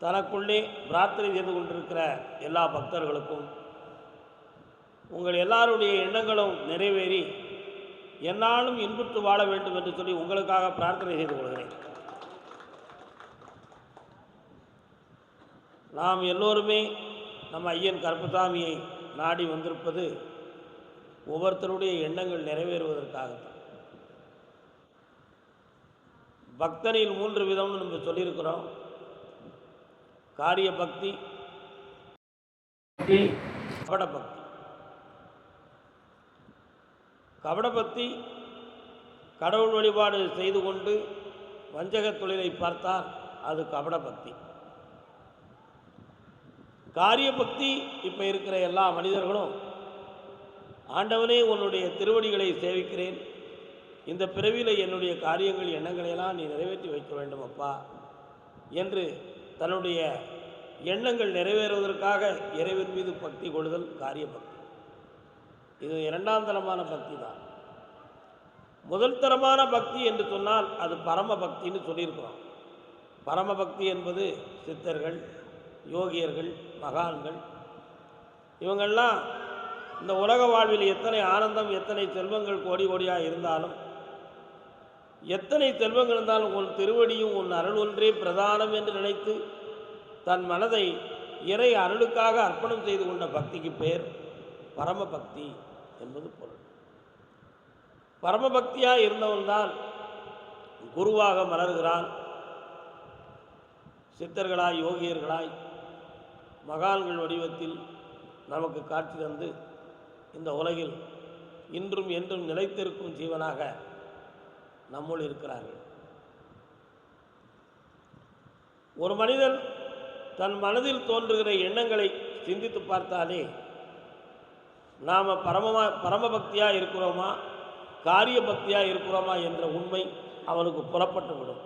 தனக்குள்ளே பிரார்த்தனை செய்து கொண்டிருக்கிற எல்லா பக்தர்களுக்கும் உங்கள் எல்லாருடைய எண்ணங்களும் நிறைவேறி என்னாலும் இன்புற்று வாழ வேண்டும் என்று சொல்லி உங்களுக்காக பிரார்த்தனை செய்து கொள்கிறேன். நாம் எல்லோருமே நம்ம ஐயன் கருப்பசாமியை நாடி வந்திருப்பது ஒவ்வொருத்தருடைய எண்ணங்கள் நிறைவேறுவதற்காகத்தான். பக்தனில் மூன்று விதம்னு நம்ம சொல்லியிருக்கிறோம். காரிய பக்தி கபட பக்தி கபட பக்தி கடவுள் வழிபாடு செய்து கொண்டு வஞ்சகத் தொழிலை பார்த்தால் அது கபட பக்தி காரிய பக்தி இப்போ இருக்கிற எல்லா மனிதர்களும் ஆண்டவனே உன்னுடைய திருவடிகளை சேவிக்கிறேன். இந்த பிறவியில் என்னுடைய காரியங்கள் எண்ணங்களையெல்லாம் நீ நிறைவேற்றி வைக்க வேண்டும் அப்பா என்று தன்னுடைய எண்ணங்கள் நிறைவேறுவதற்காக இறைவன் மீது பக்தி கொள்ளுதல் காரிய பக்தி இது இரண்டாம் தரமான பக்தி தான். முதல் தரமான பக்தி என்று சொன்னால் அது பரம பக்தின்னு சொல்லியிருக்கிறோம். பரம பக்தி என்பது சித்தர்கள் யோகியர்கள் மகான்கள். இவங்கெல்லாம் இந்த உலக வாழ்வில் எத்தனை ஆனந்தம் எத்தனை செல்வங்கள் கோடி கோடியாக இருந்தாலும் எத்தனை செல்வங்கள் இருந்தாலும் உன் திருவடியும் உன் அருள் ஒன்றே பிரதானம் என்று நினைத்து தன் மனதை இறை அருளுக்காக அர்ப்பணம் செய்து கொண்ட பக்திக்கு பேர் பரமபக்தி என்பது பொருள். பரமபக்தியாக இருந்தவன்தான் குருவாக மலர்கிறான். சித்தர்களாய் யோகியர்களாய் மகான்கள் வடிவத்தில் நமக்கு காட்சி தந்து இந்த உலகில் இன்றும் என்றும் நிலைத்திருக்கும் ஜீவனாக நம்முள் இருக்கிறார்கள். ஒரு மனிதன் தன் மனதில் தோன்றுகிற எண்ணங்களை சிந்தித்து பார்த்தாலே நாம் பரமமா பரமபக்தியாக இருக்கிறோமா காரிய பக்தியாக இருக்கிறோமா என்ற உண்மை அவனுக்கு புறப்பட்டுவிடும்.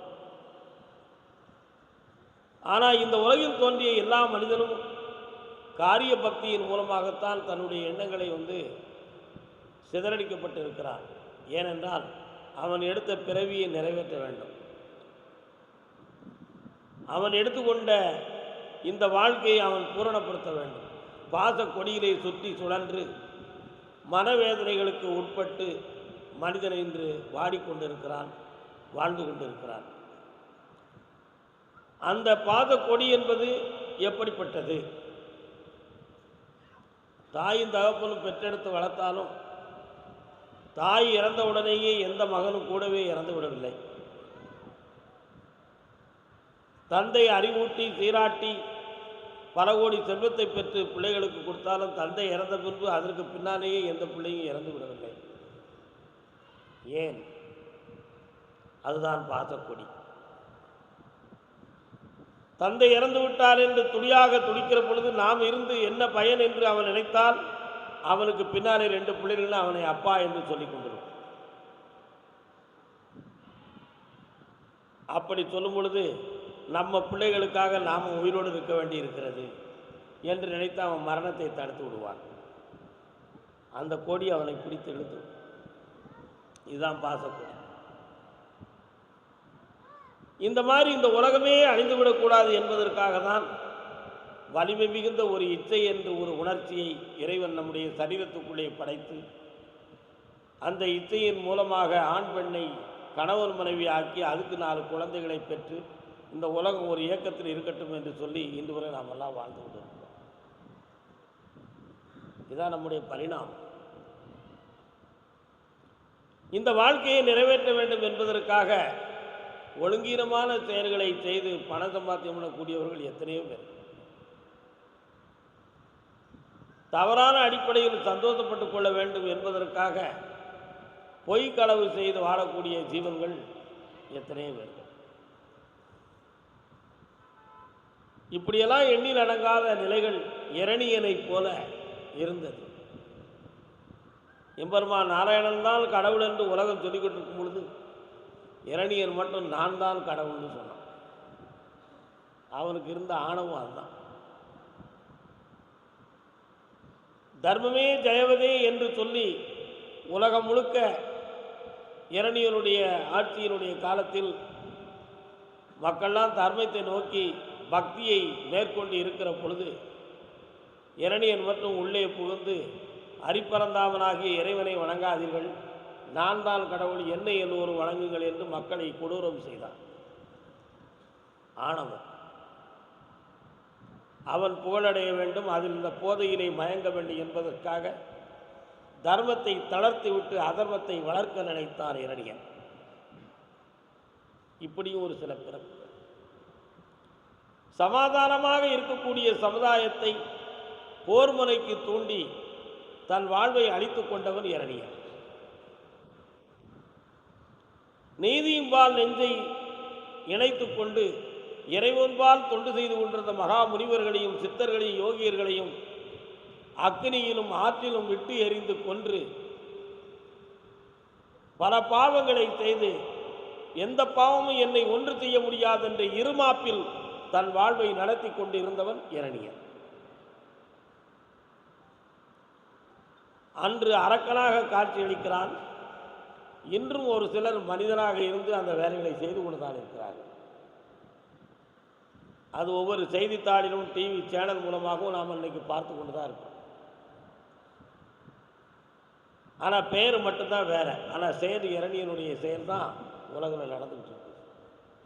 ஆனால் இந்த உலகில் தோன்றிய எல்லா மனிதனும் காரிய பக்தியின் மூலமாகத்தான் தன்னுடைய எண்ணங்களை வந்து சிதறடிக்கப்பட்டு இருக்கிறான் ஏனென்றால் அவன் எடுத்த பிறவியை நிறைவேற்ற வேண்டும். அவன் எடுத்துக்கொண்ட இந்த வாழ்க்கையை அவன் பூரணப்படுத்த வேண்டும். பாச கொடியிலே சுற்றி சுழன்று மனவேதனைகளுக்கு உட்பட்டு மனிதன் இன்று வாடிக்கொண்டிருக்கிறான் வாழ்ந்து கொண்டிருக்கிறான். அந்த பாத கொடி என்பது எப்படிப்பட்டது? தாயும் தகப்பனும் பெற்றெடுத்து வளர்த்தாலும் தாய் இறந்த உடனேயே எந்த மகனும் கூடவே இறந்து விடவில்லை. தந்தை அறிவூட்டி சீராட்டி பல கோடி செல்வத்தை பெற்று பிள்ளைகளுக்கு கொடுத்தாலும் தந்தை இறந்த பின்பு அதற்கு பின்னாலேயே எந்த பிள்ளையும் இறந்து விடவில்லை. ஏன்? அதுதான் பாசக்கொடி தந்தை இறந்து விட்டார் என்று துடியாக துடிக்கிற பொழுது நாம் இருந்து என்ன பயன் என்று அவன் நினைத்தால் அவனுக்கு பின்னாலே ரெண்டு பிள்ளைகள் அவனை அப்பா என்று சொல்லிக் கொண்டிருக்கும். அப்படி சொல்லும் பொழுது நம்ம பிள்ளைகளுக்காக நாம் உயிரோடு இருக்க வேண்டி இருக்கிறது என்று நினைத்து அவன் மரணத்தை தடுத்து விடுவான். அந்த கொடி அவனை பிடித்து இழுத்து இதுதான் பாசக்கொடி இந்த மாதிரி இந்த உலகமே அழிந்துவிடக்கூடாது என்பதற்காக தான் வலிமை மிகுந்த ஒரு இச்சை என்று ஒரு உணர்ச்சியை இறைவன் நம்முடைய சரீரத்துக்குள்ளே படைத்து அந்த இச்சையின் மூலமாக ஆண் பெண்ணை கணவன் மனைவி ஆக்கி அதுக்கு நாலு குழந்தைகளை பெற்று இந்த உலகம் ஒரு இயக்கத்தில் இருக்கட்டும் என்று சொல்லி இன்று வரை நாம் எல்லாம் வாழ்ந்து கொண்டிருக்கிறோம். இதுதான் நம்முடைய பரிணாமம். இந்த வாழ்க்கையை நிறைவேற்ற வேண்டும் என்பதற்காக ஒழுங்கீனமான செயல்களை செய்து பண சம்பாத்தியம் பண்ணக்கூடியவர்கள் எத்தனையோ பேர். தவறான அடிப்படையில் சந்தோஷப்பட்டுக் கொள்ள வேண்டும் என்பதற்காக பொய் செய்து வாழக்கூடிய ஜீவன்கள் எத்தனையோ பேர். இப்படியெல்லாம் எண்ணில் அடங்காத நிலைகள் இரணியனைப் போல இருந்தது. எம்பெருமா நாராயணன் தான் கடவுள் என்று உலகம் சொல்லிக்கிட்டு இருக்கும் பொழுது இரணியன் மட்டும் நான் தான் கடவுள்னு சொன்னான். அவனுக்கு இருந்த ஆணவம் அதுதான். தர்மமே ஜெயவதே என்று சொல்லி உலகம் முழுக்க இரணியனுடைய ஆட்சியினுடைய காலத்தில் மக்கள்லாம் தர்மத்தை நோக்கி பக்தியை மேற்கொண்டு இருக்கிற பொழுது இரணியன் மட்டும் உள்ளே புகுந்து அரிப்பரந்தாமனாகிய இறைவனை வணங்காதீர்கள். நான் தான் கடவுள் என்னை எல்லோரும் வணங்குங்கள் என்று மக்களை கொடூரம் செய்தான். ஆணவம் அவன் புகழடைய வேண்டும். அதில் இந்த போதையிலே மயங்க வேண்டும் என்பதற்காக தர்மத்தை தளர்த்திவிட்டு அதர்மத்தை வளர்க்க நினைத்தான் இரணியன். இப்படியும் ஒரு சில பிறப்பு. சமாதானமாக இருக்கக்கூடிய சமுதாயத்தை போர்முனைக்கு தூண்டி தன் வாழ்வை அழித்துக் கொண்டவன் இரணியன். நீதியும்பால் நெஞ்சை இணைத்துக் கொண்டு இறைவன்பால் தொண்டு செய்து கொண்டிருந்த மகா முனிவர்களையும் சித்தர்களையும் யோகியர்களையும் அக்னியிலும் ஆற்றிலும் விட்டு எறிந்து கொன்று பல பாவங்களை செய்து எந்த பாவமும் என்னை ஒன்று செய்ய முடியாது என்ற இருமாப்பில் தன் வாழ்வை நடத்தி கொண்டிருந்தவன் இரணியன். அன்று அரக்கனாக காட்சியளிக்கிறான். இன்றும் ஒரு சிலர் மனிதனாக இருந்து அந்த வேலைகளை செய்து கொண்டுதான் இருக்கிறார்கள். அது ஒவ்வொரு செய்தித்தாளிலும் டிவி சேனல் மூலமாகவும் நாம் இன்றைக்கி பார்த்து கொண்டு தான் இருக்கோம். ஆனால் பேர் மட்டும்தான் வேற. ஆனால் சேது இரணியனுடைய செயல் தான் உலகில் நடந்துகிட்டு இருக்கு.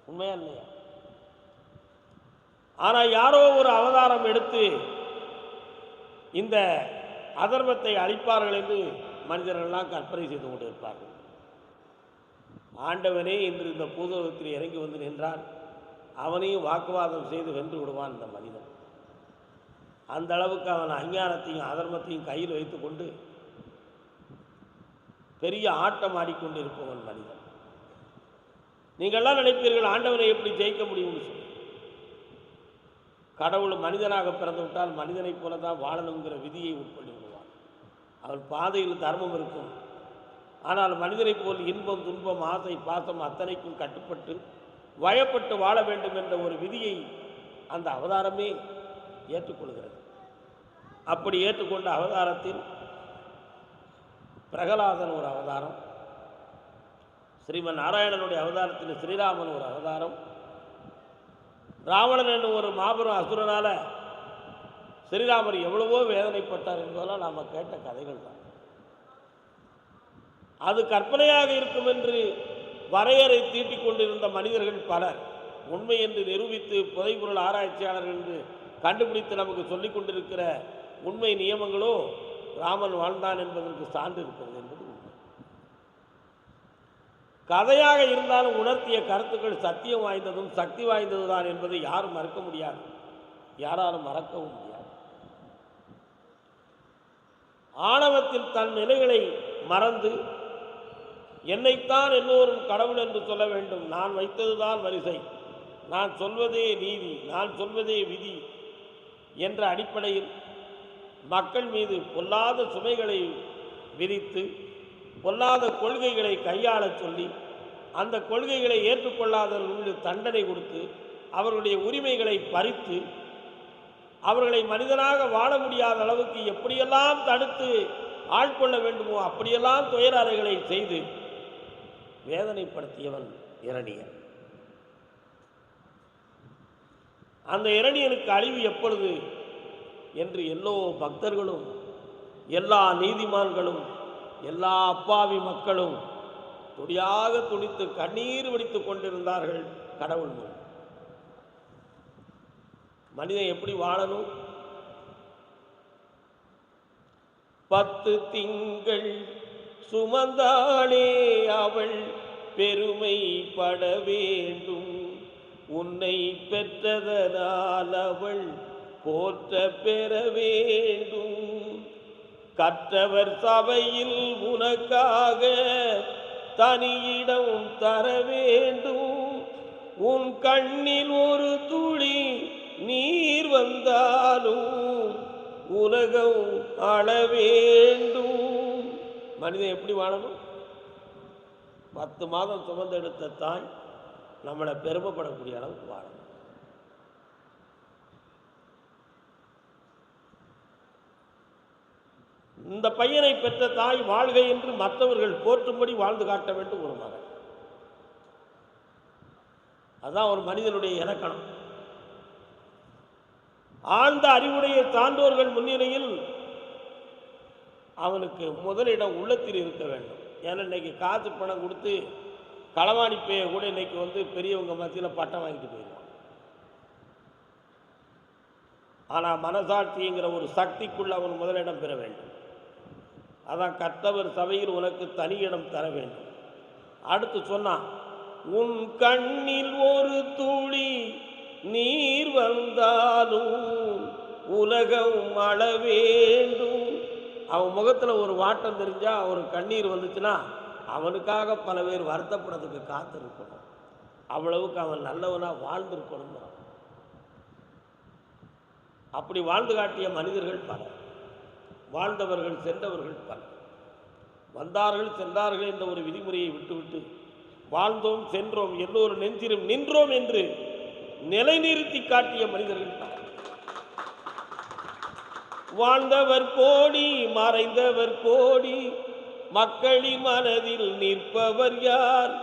உண்மையா இல்லையா? ஆனால் யாரோ ஒரு அவதாரம் எடுத்து இந்த அதர்மத்தை அழிப்பார்கள் என்று மனிதர்கள்லாம் கற்பனை செய்து கொண்டு இருப்பார்கள் ஆண்டவனே இன்று இந்த பூதோகத்தில் இறங்கி வந்து நின்றான் அவனையும் வாக்குவாதம் செய்து வென்று விடுவான் இந்த மனிதன். அந்த அளவுக்கு அவன் அஞ்ஞானத்தையும் அதர்மத்தையும் கையில் வைத்துக்கொண்டு பெரிய ஆட்டம் ஆடிக்கொண்டு இருப்பவன் மனிதன். நீங்கள்லாம் நினைப்பீர்கள் ஆண்டவனை எப்படி ஜெயிக்க முடியும்னு சொல்லி. கடவுள் மனிதனாக பிறந்து விட்டால் மனிதனைப் போல தான் வாழணுங்கிற விதியை உட்கொண்டு விடுவான். அவன் பாதையில் தர்மம் இருக்கும். ஆனால் மனிதனைப் போல் இன்பம் துன்பம் ஆசை பாசம் அத்தனைக்கும் கட்டுப்பட்டு வயப்பட்டு வாழ வேண்டும் என்ற ஒரு விதியை அந்த அவதாரமே ஏற்றுக்கொள்கிறது. அப்படி ஏற்றுக்கொண்ட அவதாரத்தில் பிரகலாதன் ஒரு அவதாரம் ஸ்ரீமன் நாராயணனுடைய அவதாரத்தில் ஸ்ரீராமன் ஒரு அவதாரம் ராவணன் என்று ஒரு மாபெரும் அசுரனால் ஸ்ரீராமர் எவ்வளவோ வேதனைப்பட்டார் என்பதெல்லாம் நாம் கேட்ட கதைகள் தான். அது கற்பனையாக இருக்கும் என்று வரையறை தீட்டிக் கொண்டிருந்த மனிதர்கள் பலர். உண்மை என்று நிரூபித்து புதைபொருள் ஆராய்ச்சியாளர்கள் என்று கண்டுபிடித்து நமக்கு சொல்லிக் கொண்டிருக்கிற உண்மை நியமங்களோ ராமன் வாழ்ந்தான் என்பதற்கு சான்று இருக்கிறது என்பது உண்மை. கதையாக இருந்தாலும் உணர்த்திய கருத்துக்கள் சத்தியம் வாய்ந்ததும் சக்தி வாய்ந்ததுதான் என்பதை யாரும் மறக்க முடியாது. யாராலும் மறக்கவும் முடியாது. ஆணவத்தில் தன் நிலைகளை மறந்து என்னைத்தான் எல்லோரும் கடவுள் என்று சொல்ல வேண்டும். நான் வைத்ததுதான் வரிசை. நான் சொல்வதே நீதி நான் சொல்வதே விதி என்ற அடிப்படையில் மக்கள் மீது பொல்லாத சுமைகளை விரித்து பொல்லாத கொள்கைகளை கையாளச் சொல்லி அந்த கொள்கைகளை ஏற்றுக்கொள்ளாதவர்களுக்கு தண்டனை கொடுத்து அவர்களுடைய உரிமைகளை பறித்து அவர்களை மனிதனாக வாழ முடியாத அளவுக்கு எப்படியெல்லாம் தடுத்து ஆட்கொள்ள வேண்டுமோ அப்படியெல்லாம் துயர அறைகளை செய்து வேதனைப்படுத்தியவன் இரணியன். அந்த இரணியனுக்கு அழிவு எப்பொழுது? என்று எல்லோ பக்தர்களும் எல்லா நீதிமான்களும் எல்லா அப்பாவி மக்களும் துடியாக துடித்து கண்ணீர் வடித்து கொண்டிருந்தார்கள் கடவுள் முன். மனிதன் எப்படி வாழணும்? பத்து திங்கள் சுமந்தாளே அவள் பெருமைப்பட வேண்டும். உன்னை பெற்றதனால் அவள் போற்ற பெற வேண்டும். கற்றவர் சபையில் உனக்காக தனியிடம் தர வேண்டும். உன் கண்ணில் ஒரு துளி நீர் வந்தாலும் உலகம் அளவே மனிதன் எப்படி வாழணும்? பத்து மாதம் சுமந்தெடுத்த தாய் நம்மளை பெருமைப்படக்கூடிய அளவுக்கு வாழணும். இந்த பையனை பெற்ற தாய் வாழ்க என்று மற்றவர்கள் போற்றும்படி வாழ்ந்து காட்ட வேண்டும் ஒரு மகன். அதான் ஒரு மனிதனுடைய இலக்கணம். ஆழ்ந்த அறிவுடைய சான்றோர்கள் முன்னிலையில் அவனுக்கு முதலிடம் உள்ளத்தில் இருக்க வேண்டும். ஏன்னா இன்னைக்கு காசு பணம் கொடுத்து களவாணி பேய கூட இன்னைக்கு வந்து பெரியவங்க மத்தியில் பட்டம் வாங்கிட்டு போயிடுவான் ஆனால் மனசாட்சிங்கிற ஒரு சக்திக்குள்ள அவன் முதலிடம் பெற வேண்டும். அதான் கர்த்தவர் சபையில் உனக்கு தனி இடம் தர வேண்டும். அடுத்து சொன்னான் உன் கண்ணில் ஒரு துளி நீர் வந்தாலும் உலகம் அள வேண்டும் அவன் முகத்தில் ஒரு வாட்டம் தெரிஞ்சால் ஒரு கண்ணீர் வந்துச்சுன்னா அவனுக்காக பல பேர் வருத்தப்படுறதுக்கு காத்திருக்கணும் அவ்வளவுக்கு அவன் நல்லவனாக வாழ்ந்திருக்கணும் அப்படி வாழ்ந்து காட்டிய மனிதர்கள் பல. வாழ்ந்தவர்கள் சென்றவர்கள் பல. வந்தார்கள் சென்றார்கள் என்ற ஒரு விதிமுறையை விட்டுவிட்டு வாழ்ந்தோம் சென்றோம் எல்லோரும் நெஞ்சிலும் நின்றோம் என்று நிலைநிறுத்தி காட்டிய மனிதர்கள் பல. வாழ்ந்தவர் கோடி மறைந்தவர் கோடி மக்களின் மனதில் நிற்பவர் யார்?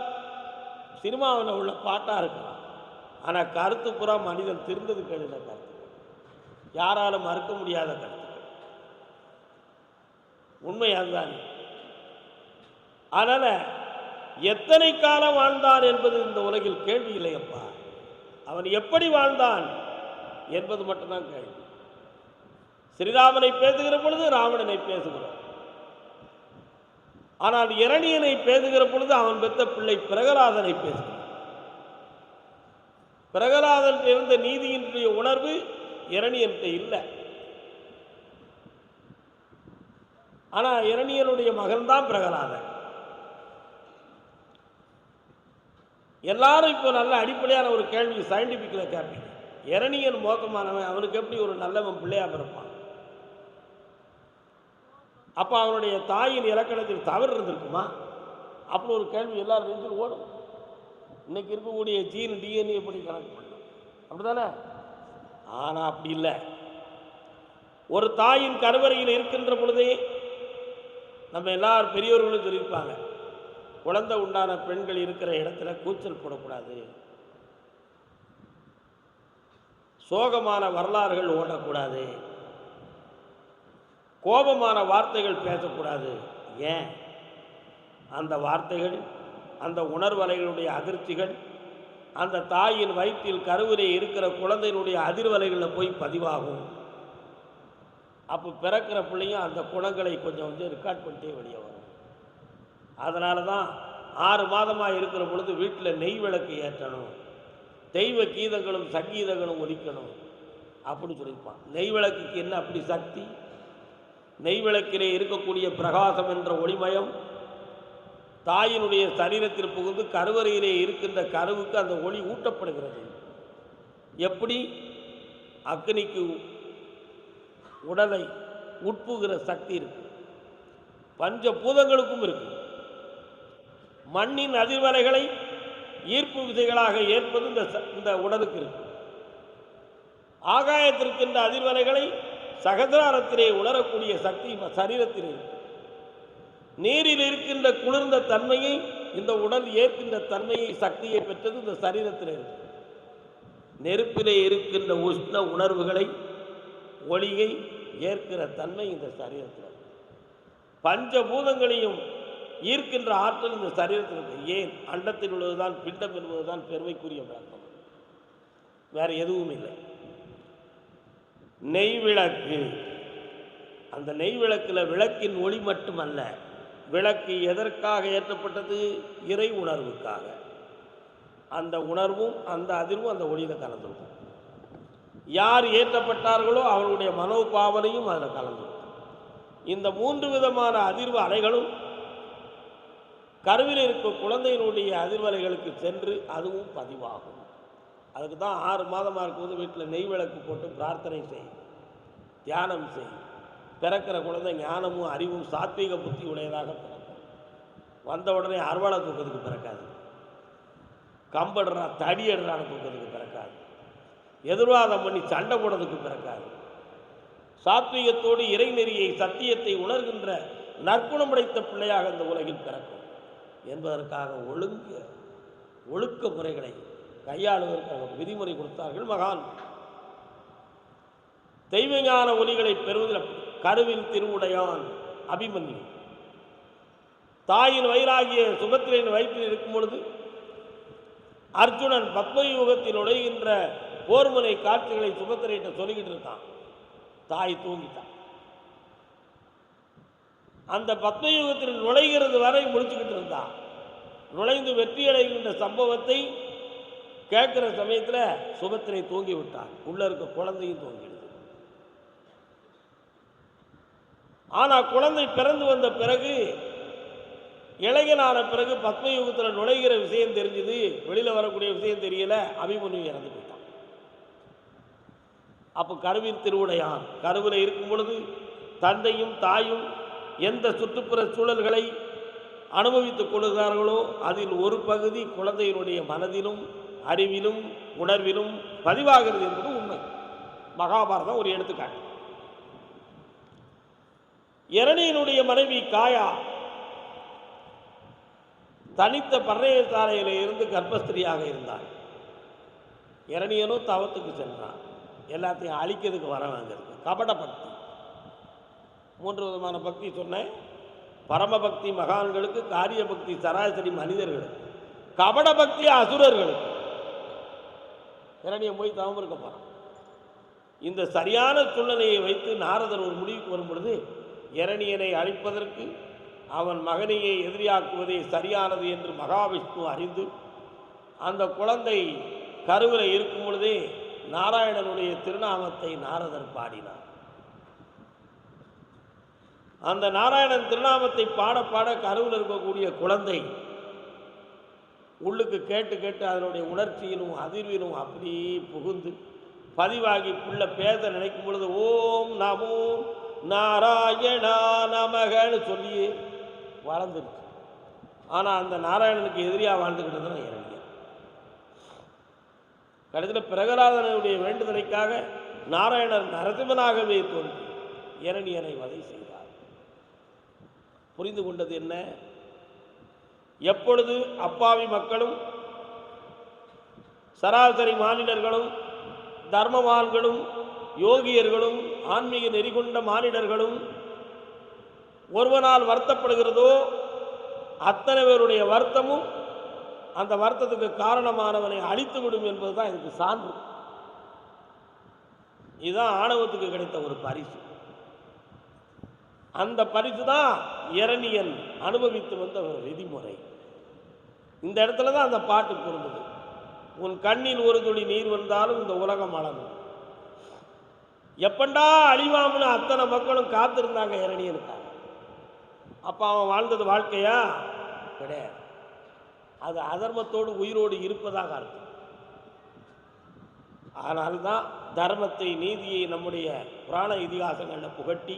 சினிமாவில் உள்ள பாட்டாக இருக்கலாம். ஆனால் கருத்து புறா மனிதன் திருந்தது கழுத கருத்து யாராலும் மறுக்க முடியாத கருத்து உண்மை அதுதானே. அதனால் எத்தனை காலம் வாழ்ந்தான் என்பது இந்த உலகில் கேள்வி இல்லையப்பா. அவன் எப்படி வாழ்ந்தான் என்பது மட்டும்தான் கேள்வி. ஸ்ரீராமனை பேசுகிற பொழுது ராவணனை பேசுகிறோம் ஆனால் இரணியனை பேசுகிற பொழுது அவன் பெற்ற பிள்ளை பிரகலாதனை பேசுகிறான். பிரகலாதன் இருந்த நீதியினுடைய உணர்வு இரணியன்கிட்ட இல்லை. ஆனால் இரணியனுடைய மகன்தான் பிரகலாதன். எல்லாரும் இப்போ நல்ல அடிப்படையான ஒரு கேள்வி சயின்டிஃபிக்கில் கேட்பீங்க. இரணியன் மோக்கமானவன் அவனுக்கு எப்படி ஒரு நல்லவன் பிள்ளையாக பிறப்பான்? அப்போ அவனுடைய தாயின் இலக்கணத்தில் தவறு இருந்திருக்குமா? அப்படி ஒரு கேள்வி எல்லாரும் நெஞ்சில் ஓடும். இன்னைக்கு இருக்கக்கூடிய ஜீன் டிஎன்ஏ எப்படி கணக்கு பண்ணும் அப்படிதானே ஆனால் அப்படி இல்லை. ஒரு தாயின் கருவறையில் இருக்கின்ற பொழுதே நம்ம எல்லார் பெரியோர்களும் சொல்லியிருப்பாங்க குழந்தை உண்டான பெண்கள் இருக்கிற இடத்துல கூச்சல் போடக்கூடாது. சோகமான வரலாறுகள் ஓடக்கூடாது. கோபமான வார்த்தைகள் பேசக்கூடாது. ஏன்? அந்த வார்த்தைகள் அந்த உணர்வலைகளுடைய அதிர்ச்சிகள் அந்த தாயின் வயிற்றில் கருவிலே இருக்கிற குழந்தையினுடைய அதிர்வலைகளில் போய் பதிவாகும். அப்போ பிறக்கிற பிள்ளையும் அந்த குணங்களை கொஞ்சம் வந்து ரெக்கார்ட் பண்ணிட்டே வெளியே வரும். அதனால தான் ஆறு மாதமாக இருக்கிற பொழுது வீட்டில் நெய் விளக்கு ஏற்றணும். தெய்வ கீதங்களும் சங்கீதங்களும் ஒலிக்கணும். அப்படின்னு சொல்லியிருப்பான். நெய் விளக்குக்கு என்ன அப்படி சக்தி? நெய் விளக்கிலே இருக்கக்கூடிய பிரகாசம் என்ற ஒளிமயம் தாயினுடைய சரீரத்தில் புகுந்து கருவறையிலே இருக்கின்ற கருவுக்கு அந்த ஒளி ஊட்டப்படுகிறது. எப்படி? அக்னிக்கு உடலை உட்புகிற சக்தி இருக்கு. பஞ்ச பூதங்களுக்கும் இருக்கு. மண்ணின் அதிர்வலைகளை ஈர்ப்பு விதைகளாக ஏற்பது இந்த ச- இந்த உடலுக்கு இருக்கு. ஆகாயத்திற்கின்ற அதிர்வலைகளை சகசிராரத்திலே உணரக்கூடிய சக்தி சரீரத்தில் இருக்கு. நீரில் இருக்கின்ற குளிர்ந்த தன்மையை இந்த உடல் ஏற்கின்ற தன்மையை சக்தியை பெற்றது இந்த சரீரத்தில் இருக்கு. நெருப்பிலே இருக்கின்ற உஷ்ண உணர்வுகளை ஒளியை ஏற்கிற தன்மை இந்த சரீரத்தில் பஞ்சபூதங்களையும் ஈர்க்கின்ற ஆற்றல் இந்த சரீரத்தில் இருக்கு. ஏன்? அண்டத்தில் உள்ளதுதான் பிண்டம் என்பதுதான் பெருமைக்குரிய விளக்கம். வேறு எதுவும் இல்லை நெய் விளக்கு அந்த நெய் விளக்கில் விளக்கின் ஒளி மட்டுமல்ல விளக்கு எதற்காக ஏற்றப்பட்டது? இறை உணர்வுக்காக. அந்த உணர்வும் அந்த அதிர்வும் அந்த ஒளியில் கலந்துருக்கும். யார் ஏற்றப்பட்டார்களோ அவர்களுடைய மனோபாவனையும் அதில் கலந்துருக்கும். இந்த மூன்று விதமான அதிர்வு அலைகளும் கருவில் இருக்கும் குழந்தையினுடைய அதிர்வலைகளுக்கு சென்று அதுவும் பதிவாகும். அதுக்கு தான் ஆறு மாதமாக இருக்கும்போது வீட்டில் நெய் விளக்கு போட்டு பிரார்த்தனை செய் தியானம் செய். பிறக்கிற குழந்தை ஞானமும் அறிவும் சாத்வீக புத்தி உடையதாக பிறக்கும். வந்த உடனே அருவாளை தூக்கத்துக்கு பிறக்காது. கம்படுறா தடி எடுறான தூக்கத்துக்கு பிறக்காது. எதிர்வாதம் பண்ணி சண்டை போடுறதுக்கு பிறக்காது. சாத்வீகத்தோடு இறைநெறியை சத்தியத்தை உணர்கின்ற நற்குணம் படைத்த பிள்ளையாக இந்த உலகில் பிறக்கும். என்பதற்காக ஒழுங்கு ஒழுக்க முறைகளை கையாளுவதற்கு நமக்கு விதிமுறை கொடுத்தார்கள் மகான். தெய்வஞான ஒலிகளை பெறுவதில் கருவில் திருவுடையான் அபிமன்யு. தாயின் வயிறாகிய சுபத்திரையின் வயிற்றில் இருக்கும் பொழுது அர்ஜுனன் பத்மயுகத்தில் நுழைகின்ற போர்முனை காட்சிகளை சுபத்திரையிட்ட சொல்லிக்கிட்டு இருக்கான். தாய் தூங்கிட்டான். அந்த பத்மயுகத்தில் நுழைகிறது வரை முடிச்சுக்கிட்டு இருந்தான். நுழைந்து வெற்றியடைகின்ற சம்பவத்தை கேட்குற சமயத்தில் சுபத்திரை தூங்கி விட்டார். உள்ளே இருக்க குழந்தையும் தூங்கிடுது. ஆனால் குழந்தை பிறந்து வந்த பிறகு இளைஞனான பிறகு பத்மயுகத்தில் நுழைகிற விஷயம் தெரிஞ்சுது. வெளியில் வரக்கூடிய விஷயம் தெரியல. அபிமன்யு இறந்து போயிட்டான். அப்போ கருவின் திருவுடையான். கருவில் இருக்கும் பொழுது தந்தையும் தாயும் எந்த சுற்றுப்புற சூழல்களை அனுபவித்துக் கொள்கிறார்களோ அதில் ஒரு பகுதி குழந்தையினுடைய மனதிலும் அறிவிலும் உணர்விலும் பதிவாகிறது என்பது உண்மை. மகாபாரதம் ஒரு எடுத்துக்காட்டு. இரணியனுடைய மனைவி காயா தனித்த பர்ணயசாலையில் இருந்து கர்ப்பஸ்திரியாக இருந்தாள். இரணியனும் தவத்துக்கு சென்றான். எல்லாத்தையும் அழிக்கிறதுக்கு வர வாங்கிறது கபட பக்தி மூன்று விதமான பக்தி சொன்னேன். பரமபக்தி மகான்களுக்கு காரிய பக்தி சராசரி மனிதர்களுக்கு கபட பக்தி அசுரர்களுக்கு. இரணியம் போய் தவம் இருக்க போகிறான் இந்த சரியான சூழ்நிலையை வைத்து நாரதர் ஒரு முடிவுக்கு வரும் பொழுது இரணியனை அழிப்பதற்கு அவன் மகனையே எதிரியாக்குவதே சரியானது என்று மகாவிஷ்ணு அறிந்து அந்த குழந்தை கருவில் இருக்கும் பொழுதே நாராயணனுடைய திருநாமத்தை நாரதர் பாடினார். அந்த நாராயணன் திருநாமத்தை பாட பாட கருவில் இருக்கக்கூடிய குழந்தை உள்ளுக்கு கேட்டு கேட்டு அதனுடைய உணர்ச்சியிலும் அதிர்விலும் அப்படியே புகுந்து பதிவாகி புள்ள பேச நினைக்கும் பொழுது ஓம் நமோ நாராயணா நமகன்னு சொல்லி வளர்ந்துருச்சு. ஆனால் அந்த நாராயணனுக்கு எதிரியாக வாழ்ந்துக்கிட்டு தான் இறங்கிய கடைசியில் பிரகலாதனுடைய வேண்டுதலைக்காக நாராயணர் நரசிம்மனாகவே தோன்றி இரணியனை வதை செய்தார். புரிந்து கொண்டது என்ன? எப்பொழுது அப்பாவி மக்களும் சராசரி மானிடர்களும் தர்மவான்களும் யோகியர்களும் ஆன்மீக நெறிகொண்ட மானிடர்களும் ஒருவனால் வருத்தப்படுகிறதோ அத்தனை பேருடைய வருத்தமும் அந்த வருத்தத்துக்கு காரணமானவனை அழித்துவிடும் என்பது என்பதுதான் இதுக்கு சான்று. இதுதான் ஆணவத்துக்கு கிடைத்த ஒரு பரிசு. அந்த பரிசு தான் இரணியன் அனுபவித்து வந்த ஒரு விதிமுறை. இந்த இடத்துல தான் அந்த பாட்டு பொருந்தது. உன் கண்ணில் ஒரு துளி நீர் வந்தாலும் இந்த உலகம் அளவும் எப்பண்டா அழிவாமனு அத்தனை மக்களும் காத்திருந்தாங்க இரணியனுக்காக. அப்போ அவன் வாழ்ந்தது வாழ்க்கையா? கிடையாது. அது அதர்மத்தோடு உயிரோடு இருப்பதாக அர்த்தம். ஆனால்தான் தர்மத்தை நீதியை நம்முடைய புராண இதிகாசங்களில் புகட்டி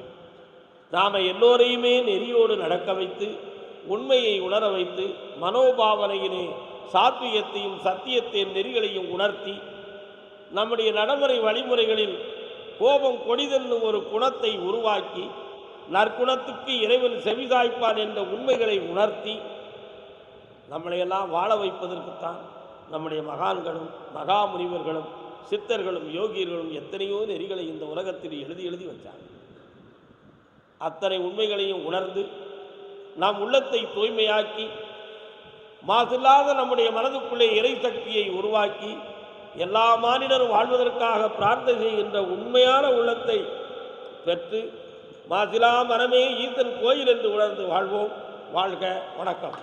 நாம் எல்லோரையுமே நெறியோடு நடக்க வைத்து உண்மையை உணர வைத்து மனோபாவனையினே சாத்வியத்தையும் சத்தியத்தையும் நெறிகளையும் உணர்த்தி நம்முடைய நடைமுறை வழிமுறைகளில் கோபம் கொடிதென்னும் ஒரு குணத்தை உருவாக்கி நற்குணத்துக்கு இறைவன் செவிதாய்ப்பான் என்ற உண்மைகளை உணர்த்தி நம்மளையெல்லாம் வாழ வைப்பதற்குத்தான் நம்முடைய மகான்களும் மகா முனிவர்களும் சித்தர்களும் யோகியர்களும் எத்தனையோ நெறிகளை இந்த உலகத்தில் எழுதி எழுதி வச்சாங்க. அத்தனை உண்மைகளையும் உணர்ந்து நாம் உள்ளத்தை தூய்மையாக்கி மாசில்லாத நம்முடைய மனதுக்குள்ளே இறை சக்தியை உருவாக்கி எல்லா மானிடரும் வாழ்வதற்காக பிரார்த்தனை செய்கின்ற உண்மையான உள்ளத்தை பெற்று மாசிலா மனமே ஈசன் கோயில் என்று உணர்ந்து வாழ்வோம். வாழ்க வணக்கம்.